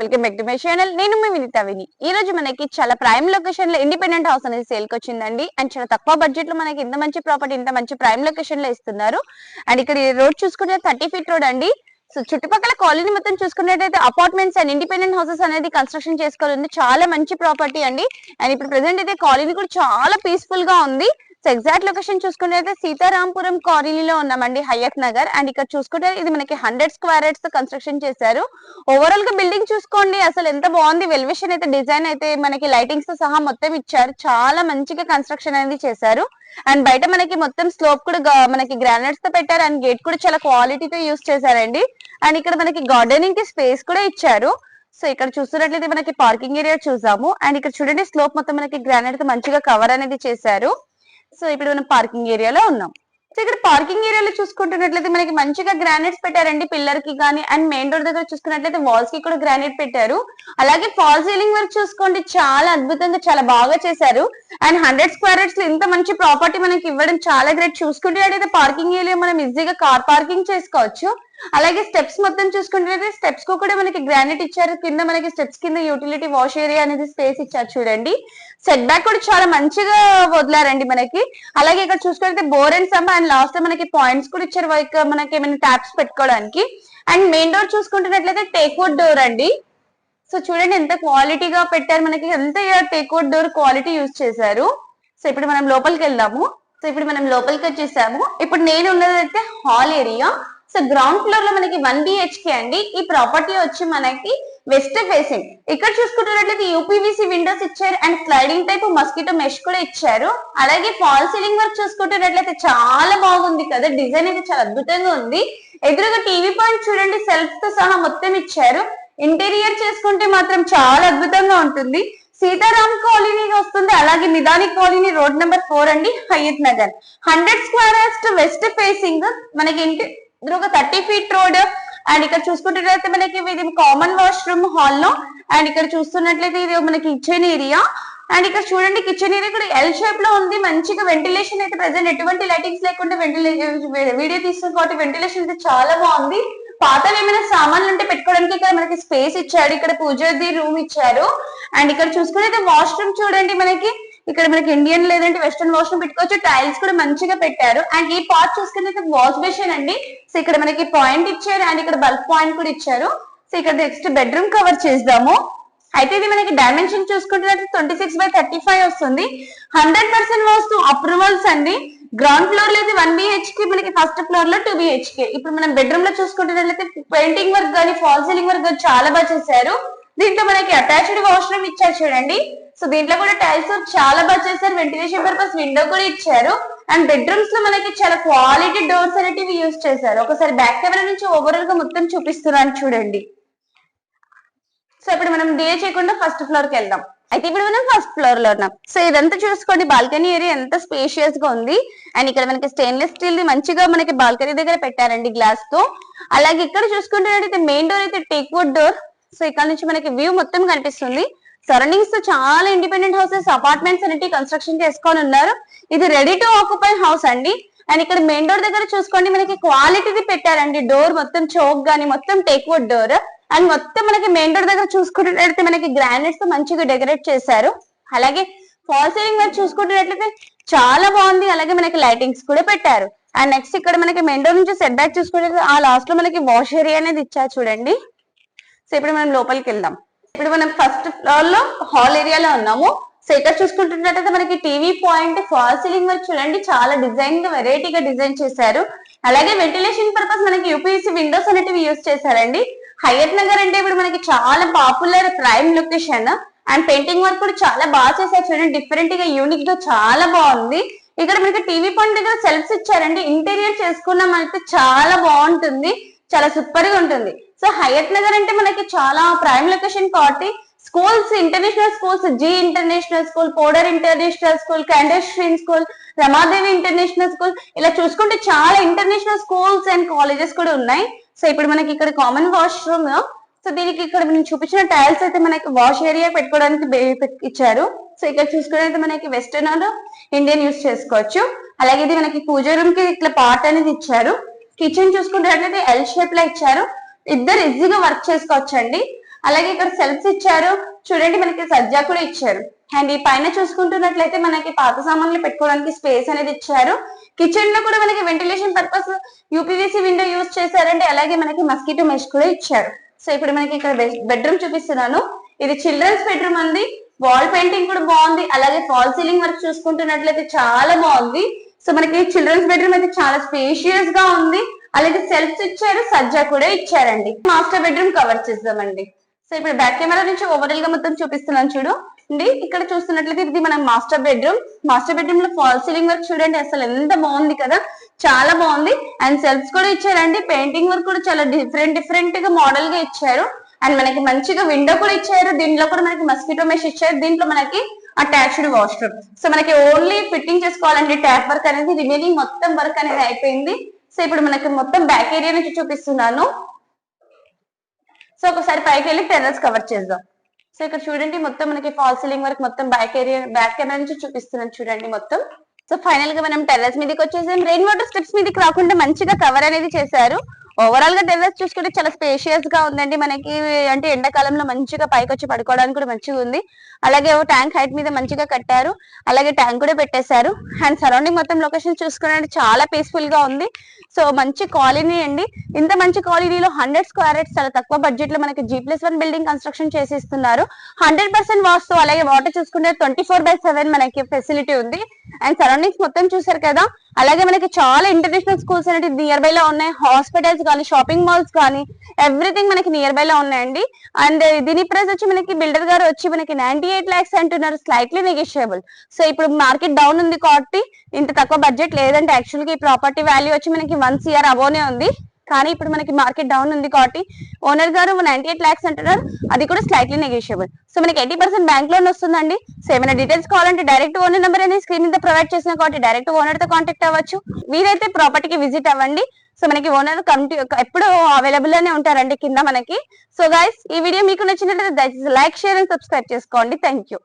Welcome back to my channel నేను మీ వినిత విని. ఈ రోజు మనకి చాలా ప్రైమ్ లొకేషన్లో ఇండిపెండెంట్ హౌస్ అనేది సేల్కి వచ్చిందండి. అండ్ చాలా తక్కువ బడ్జెట్లో మనకి ఇంత మంచి ప్రాపర్టీ ఇంత మంచి ప్రైమ్ లొకేషన్లో ఇస్తున్నారు. అండ్ ఇక్కడ రోడ్ చూసుకుంటే థర్టీ ఫీట్ రోడ్ అండి. సో చుట్టుపక్కల కాలనీ మొత్తం చూసుకున్నట్టయితే అపార్ట్మెంట్స్ అండ్ ఇండిపెండెంట్ హౌసెస్ అనేది కన్స్ట్రక్షన్ చేసుకోవాలి చాలా మంచి ప్రాపర్టీ అండి. అండ్ ఇప్పుడు ప్రెసెంట్ అయితే కాలనీ కూడా చాలా పీస్ఫుల్గా ఉంది. సో ఎగ్జాక్ట్ లొకేషన్ చూసుకుంటే అయితే సీతారాంపురం కాలనీలో ఉన్నామండి హయత్ నగర్. అండ్ ఇక్కడ చూసుకుంటే ఇది మనకి హండ్రెడ్ స్క్వేర్ యార్డ్స్తో కన్స్ట్రక్షన్ చేశారు. ఓవరాల్గా బిల్డింగ్ చూసుకోండి అసలు ఎంత బాగుంది వెల్విషన్ అయితే డిజైన్ అయితే మనకి లైటింగ్స్తో సహా మొత్తం ఇచ్చారు. చాలా మంచిగా కన్స్ట్రక్షన్ అనేది చేశారు. అండ్ బయట మనకి మొత్తం స్లోప్ కూడా మనకి గ్రానైట్స్తో పెట్టారు. అండ్ గేట్ కూడా చాలా క్వాలిటీతో యూస్ చేశారండి. అండ్ ఇక్కడ మనకి గార్డెనింగ్కి స్పేస్ కూడా ఇచ్చారు. సో ఇక్కడ చూస్తున్నట్లయితే మనకి పార్కింగ్ ఏరియా చూసాము. అండ్ ఇక్కడ చూడండి స్లోప్ మొత్తం మనకి గ్రానైట్తో మంచిగా కవర్ అనేది చేశారు. సో ఇప్పుడు మనం పార్కింగ్ ఏరియాలో ఉన్నాం. సో ఇక్కడ పార్కింగ్ ఏరియాలో చూసుకుంటున్నట్లయితే మనకి మంచిగా గ్రానైట్స్ పెట్టారండి పిల్లర్కి కానీ అండ్ మెయిన్ రోడ్ దగ్గర చూసుకున్నట్లయితే వాల్స్కి కూడా గ్రానైట్ పెట్టారు. అలాగే ఫాల్ సీలింగ్ వర్క్ చూసుకోండి చాలా అద్భుతంగా చాలా బాగా చేశారు. అండ్ హండ్రెడ్ స్క్వేర్ యార్డ్స్లో ఇంత మంచి ప్రాపర్టీ మనకి ఇవ్వడం చాలా గ్రేట్. చూసుకుంటే పార్కింగ్ ఏరియా మనం ఈజీగా కార్ పార్కింగ్ చేసుకోవచ్చు. అలాగే స్టెప్స్ మొత్తం చూసుకుంటే స్టెప్స్కు కూడా మనకి గ్రానైట్ ఇచ్చారు. కింద మనకి స్టెప్స్ కింద యూటిలిటీ వాష్ ఏరియా అనేది స్పేస్ ఇచ్చారు చూడండి. సెట్ బ్యాక్ కూడా చాలా మంచిగా వదిలారండి మనకి. అలాగే ఇక్కడ చూసుకుంటే bore and sump and last మనకి పాయింట్స్ కూడా ఇచ్చారు. లైక్ మనకి ఏమైనా ట్యాప్స్ పెట్టుకోవడానికి. అండ్ మెయిన్ డోర్ చూసుకుంటున్నట్లయితే టేక్వుడ్ డోర్ అండి. సో చూడండి ఎంత క్వాలిటీగా పెట్టారు మనకి. ఎంత టేక్వుడ్ డోర్ క్వాలిటీ యూజ్ చేశారు. సో ఇప్పుడు మనం లోపలికి వెళ్దాము. సో ఇప్పుడు మనం లోపలికి వచ్చేసాము. ఇప్పుడు నేను ఉన్నదైతే హాల్ ఏరియా సో గ్రౌండ్ ఫ్లోర్లో మనకి వన్ బిహెచ్కే అండి. ఈ ప్రాపర్టీ వచ్చి మనకి వెస్ట్ ఫేసింగ్ ఇక్కడ చూసుకుంటున్నట్లయితే యూపీవీసీ విండోస్ ఇచ్చారు and sliding type mosquito mesh కూడా ఇచ్చారు. అలాగే ఫాల్ సీలింగ్ వర్క్ చూసుకుంటున్నట్లయితే చాలా బాగుంది కదా. డిజైన్ అయితే చాలా అద్భుతంగా ఉంది. ఎదురుగా టీవీ పాయింట్ చూడండి సెల్ఫ్తో సహా మొత్తం ఇచ్చారు. ఇంటీరియర్ చేసుకుంటే మాత్రం చాలా అద్భుతంగా ఉంటుంది. సీతారాం కాలనీ వస్తుంది. అలాగే Midhani colony road number four అండి Hayat Nagar. Hundred square west facing మనకి ఇంటి ఎదురుగా థర్టీ ఫీట్ రోడ్ అండ్ ఇక్కడ చూసుకుంటున్నట్లయితే మనకి ఇది కామన్ వాష్రూమ్ హాల్లో అండ్ ఇక్కడ చూస్తున్నట్లయితే ఇది మనకి కిచెన్ ఏరియా అండ్ ఇక్కడ చూడండి కిచెన్ ఏరియా కూడా ఎల్ షేప్లో ఉంది. మంచిగా వెంటిలేషన్ అయితే ప్రెసెంట్ ఎటువంటి లైటింగ్స్ లేకుండా వెంటిలేషన్ వీడియో తీస్తుంది కాబట్టి వెంటిలేషన్ అయితే చాలా బాగుంది. పాతలు ఏమైనా సామాన్లు ఉంటే పెట్టుకోవడానికి ఇక్కడ మనకి స్పేస్ ఇచ్చాడు ఇక్కడ పూజది రూమ్ ఇచ్చారు. అండ్ ఇక్కడ చూసుకుని వాష్రూమ్ చూడండి మనకి. ఇక్కడ మనకి ఇండియన్ లేదంటే వెస్టర్న్ వాష్రూమ్ పెట్టుకోవచ్చు. టైల్స్ కూడా మంచిగా పెట్టారు. అండ్ ఈ పార్ట్ చూసుకుంటే వాష్ బేషన్ అండి. సో ఇక్కడ మనకి పాయింట్ ఇచ్చారు అండ్ ఇక్కడ బల్బ్ పాయింట్ కూడా ఇచ్చారు. సో ఇక్కడ నెక్స్ట్ బెడ్రూమ్ కవర్ చేద్దాము. అయితే ఇది మనకి డైమెన్షన్ చూసుకుంటే twenty six by thirty five వస్తుంది హండ్రెడ్ పర్సెంట్ వస్తు అప్రూవల్స్ అండి గ్రౌండ్ ఫ్లోర్లో అయితే వన్ బిహెచ్కే మనకి ఫస్ట్ ఫ్లోర్లో టూ బిహెచ్కే ఇప్పుడు మనం బెడ్రూమ్లో చూసుకుంటున్నట్లయితే పెయింటింగ్ వర్క్ కానీ ఫాల్ సీలింగ్ వర్క్ కానీ చాలా బాగా చేశారు. దీంట్లో మనకి అటాచ్డ్ వాష్రూమ్ ఇచ్చారు చూడండి. సో దీంట్లో కూడా టైల్స్ చాలా బాగా చేశారు వెంటిలేషన్ పర్పస్ విండో కూడా ఇచ్చారు. అండ్ బెడ్రూమ్స్లో మనకి చాలా క్వాలిటీ డోర్స్ అనేటివి యూజ్ చేశారు. ఒకసారి బ్యాక్ కెమెరా నుంచి ఓవరాల్గా మొత్తం చూపిస్తున్నాను చూడండి. సో ఇప్పుడు మనం డిలే చేయకుండా ఫస్ట్ ఫ్లోర్కి వెళ్దాం. అయితే ఇప్పుడు మనం ఫస్ట్ ఫ్లోర్లో ఉన్నాం. సో ఇదంతా చూసుకోండి. బాల్కనీ ఏరియా ఎంత స్పేషియస్గా ఉంది. అండ్ ఇక్కడ మనకి స్టెయిన్లెస్ స్టీల్ ది మంచిగా మనకి బాల్కనీ దగ్గర పెట్టారండి గ్లాస్తో. అలాగే ఇక్కడ చూసుకుంటే మెయిన్ డోర్ అయితే టేక్ వుడ్ డోర్ సో ఇక్కడ నుంచి మనకి వ్యూ మొత్తం కనిపిస్తుంది. సరౌండింగ్స్తో చాలా ఇండిపెండెంట్ హౌసెస్ అపార్ట్మెంట్స్ అనేవి కన్స్ట్రక్షన్ చేసుకొని ఉన్నారు. ఇది రెడీ టు ఆక్యుపై హౌస్ అండి. అండ్ ఇక్కడ మెయిన్ డోర్ దగ్గర చూసుకోండి మనకి క్వాలిటీది పెట్టారండి. డోర్ మొత్తం చోక్ గానీ మొత్తం టేక్ వుడ్ డోర్ అండ్ మొత్తం మనకి మెయిన్ డోర్ దగ్గర చూసుకున్నట్లయితే మనకి గ్రానైట్స్తో మంచిగా డెకరేట్ చేశారు. అలాగే ఫాల్ సీలింగ్ వర్క్ చూసుకున్నట్లయితే చాలా బాగుంది. అలాగే మనకి లైటింగ్స్ కూడా పెట్టారు. అండ్ నెక్స్ట్ ఇక్కడ మనకి మెయిన్ డోర్ నుంచి సెట్ బ్యాక్ చూసుకుంటే ఆ లాస్ట్లో మనకి వాష్ ఏరియా అనేది ఇచ్చారు చూడండి. సో ఇప్పుడు మనం లోపలికి వెళ్దాం. ఇప్పుడు మనం ఫస్ట్ ఫ్లోర్లో హాల్ ఏరియాలో ఉన్నాము. సో ఇక్కడ చూసుకుంటున్నట్టయితే మనకి టీవీ పాయింట్ ఫాల్ సీలింగ్ వరకు చూడండి చాలా డిజైన్గా వెరైటీగా డిజైన్ చేశారు. అలాగే వెంటిలేషన్ పర్పస్ మనకి యూపీఎస్సీ విండోస్ అనేటివి యూజ్ చేశారండి. హయత్ నగర్ అంటే ఇప్పుడు మనకి చాలా popular prime location and painting work కూడా చాలా బాగా చేశారు. చూడండి డిఫరెంట్గా యూనిక్గా చాలా బాగుంది. ఇక్కడ మనకి టీవీ పాయింట్ దగ్గర సెల్ఫ్స్ ఇచ్చారండి. ఇంటీరియర్ చేసుకున్నాం అయితే చాలా బాగుంటుంది. చాలా సూపర్గా ఉంటుంది. సో హయత్ నగర్ అంటే మనకి చాలా ప్రైమ్ లొకేషన్ కాబట్టి schools international schools G international school Podar international school క్యాండస్ట్రీన్ school Ramadevi international school ఇలా చూసుకుంటే చాలా ఇంటర్నేషనల్ స్కూల్స్ అండ్ కాలేజెస్ కూడా ఉన్నాయి. సో ఇప్పుడు మనకి ఇక్కడ కామన్ వాష్రూమ్ సో దీనికి ఇక్కడ నేను చూపించిన టైల్స్ అయితే మనకి వాష్ ఏరియా పెట్టుకోవడానికి ఇచ్చారు సో ఇక్కడ చూసుకున్నట్టు మనకి వెస్టర్న్ ఇండియన్ యూస్ చేసుకోవచ్చు. అలాగే ఇది మనకి పూజ రూమ్కి ఇట్లా పార్ట్ అనేది ఇచ్చారు. కిచెన్ చూసుకున్నట్లయితే ఎల్ షేప్ లా ఇచ్చారు. ఇద్దరు ఈజీగా వర్క్ చేసుకోవచ్చండి. అలాగే ఇక్కడ సెల్ఫ్స్ ఇచ్చారు. చూడండి మనకి సజ్జా కూడా ఇచ్చారు. అండ్ ఈ పైన చూసుకుంటున్నట్లయితే మనకి పాత సామాన్లు పెట్టుకోవడానికి స్పేస్ అనేది ఇచ్చారు. కిచెన్లో కూడా మనకి ventilation purpose UPVC window use చేశారండి. అలాగే మనకి మస్కిటో మెష్ కూడా ఇచ్చారు. సో ఇప్పుడు మనకి ఇక్కడ బెడ్రూమ్ చూపిస్తున్నాను. ఇది చిల్డ్రన్స్ బెడ్రూమ్ అంది వాల్ పెయింటింగ్ కూడా బాగుంది. అలాగే ఫాల్ సీలింగ్ వర్క్ చూసుకుంటున్నట్లయితే చాలా బాగుంది. సో మనకి చిల్డ్రన్స్ బెడ్రూమ్ అయితే చాలా స్పేషియస్గా ఉంది. అలాగే సెల్ఫ్స్ ఇచ్చారు సజ్జా కూడా ఇచ్చారండి. మాస్టర్ బెడ్రూమ్ కవర్ చేద్దామండి. సో ఇప్పుడు బ్యాక్ కెమెరా నుంచి ఓవరాల్గా మొత్తం చూపిస్తున్నాను చూడు. అండి ఇక్కడ చూస్తున్నట్లయితే ఇది మన మాస్టర్ బెడ్రూమ్. మాస్టర్ బెడ్రూమ్లో ఫాల్ సీలింగ్ వర్క్ చూడండి అసలు ఎంత బాగుంది కదా. చాలా బాగుంది. అండ్ సెల్ఫ్స్ కూడా ఇచ్చారండి. పెయింటింగ్ వర్క్ కూడా చాలా డిఫరెంట్ డిఫరెంట్గా మోడల్గా ఇచ్చారు. అండ్ మనకి మంచిగా విండో కూడా ఇచ్చారు. దీంట్లో కూడా మనకి మస్కిటో మెష్ ఇచ్చారు. దీంట్లో మనకి అటాచ్డ్ వాష్రూమ్ సో మనకి ఓన్లీ ఫిట్టింగ్ చేసుకోవాలండి. ట్యాప్ వర్క్ అనేది రిమైనింగ్ మొత్తం వర్క్ అనేది అయిపోయింది. సో ఇప్పుడు మనకి మొత్తం బ్యాక్ ఏరియా నుంచి చూపిస్తున్నాను. సో ఒకసారి పైకి వెళ్ళి టెర్రస్ కవర్ చేద్దాం. సో ఇక్కడ చూడండి మొత్తం మనకి ఫాల్ సీలింగ్ వరకు మొత్తం బ్యాక్ ఏరియా బ్యాక్ కెమెరా నుంచి చూపిస్తున్నాను చూడండి మొత్తం. సో ఫైనల్గా మనం టెర్రస్ మీదకి వచ్చేసాం రెయిన్ వాటర్ స్టెప్స్ మీదకి రాకుండా మంచిగా కవర్ అనేది చేశారు. ఓవరాల్గా టెర్రస్ చూసుకుంటే చాలా స్పేషియస్గా ఉందండి మనకి. అంటే ఎండాకాలంలో మంచిగా పైకి వచ్చి పడుకోవడానికి కూడా మంచిగా ఉంది. అలాగే ట్యాంక్ హైట్ మీద మంచిగా కట్టారు. అలాగే ట్యాంక్ కూడా పెట్టేశారు. అండ్ సరౌండింగ్ మొత్తం లొకేషన్ చూసుకున్నాడు చాలా పీస్ఫుల్గా ఉంది. సో మంచి కాలనీ అండి. ఇంత మంచి కాలనీలో హండ్రెడ్ స్క్వేర్ యార్డ్స్ చాలా తక్కువ బడ్జెట్లో మనకి G plus one building construction చేసిస్తున్నారు. Hundred percent vastu అలాగే వాటర్ చూసుకుంటే ట్వంటీ ఫోర్ బై సెవెన్ మనకి ఫెసిలిటీ ఉంది. అండ్ సరౌండింగ్స్ మొత్తం చూసారు కదా. అలాగే మనకి చాలా ఇంటర్నేషనల్ స్కూల్స్ అనేవి నియర్ బై లో ఉన్నాయి. హాస్పిటల్స్ కానీ షాపింగ్ మాల్స్ కానీ ఎవ్రీథింగ్ మనకి నియర్ బై లో ఉన్నాయండి. అండ్ దీని ప్రైస్ వచ్చి మనకి బిల్డర్ గారు వచ్చి మనకి నైన్టీ ఎయిట్ లాక్స్ అంటున్నారు. స్లైట్లీ నెగోషియబుల్ సో ఇప్పుడు మార్కెట్ డౌన్ ఉంది కాబట్టి ఇంత తక్కువ బడ్జెట్ లేదంటే యాక్చువల్గా ఈ ప్రాపర్టీ వాల్యూ వచ్చి మనకి వన్ సిఆర్ అబోనే ఉంది. కానీ ఇప్పుడు మనకి మార్కెట్ డౌన్ ఉంది కాబట్టి ఓనర్ గారు నైన్టీ ఎయిట్ లాక్స్ అంటున్నారు. అది కూడా స్లైట్లీ నెగోషియబుల్ సో మనకి ఎయిటీ పర్సెంట్ బ్యాంక్ లోన్ వస్తుందండి. సో ఏమైనా డీటెయిల్స్ కావాలంటే డైరెక్ట్ ఓనర్ నెంబర్ అనేది స్క్రీన్ మీద ప్రొవైడ్ చేసిన కాబట్టి డైరెక్ట్ ఓనర్తో కాంటాక్ట్ అవ్వచ్చు. వీరైతే ప్రాపర్టీకి విజిట్ అవ్వండి. సో మనకి ఓనర్ కమిటీ ఎప్పుడు అవైలబుల్లోనే ఉంటారండి కింద మనకి. సో గైస్ ఈ వీడియో మీకు నచ్చినట్లయితే దయచేసి లైక్ షేర్ అండ్ సబ్స్క్రైబ్ చేసుకోండి. Thank you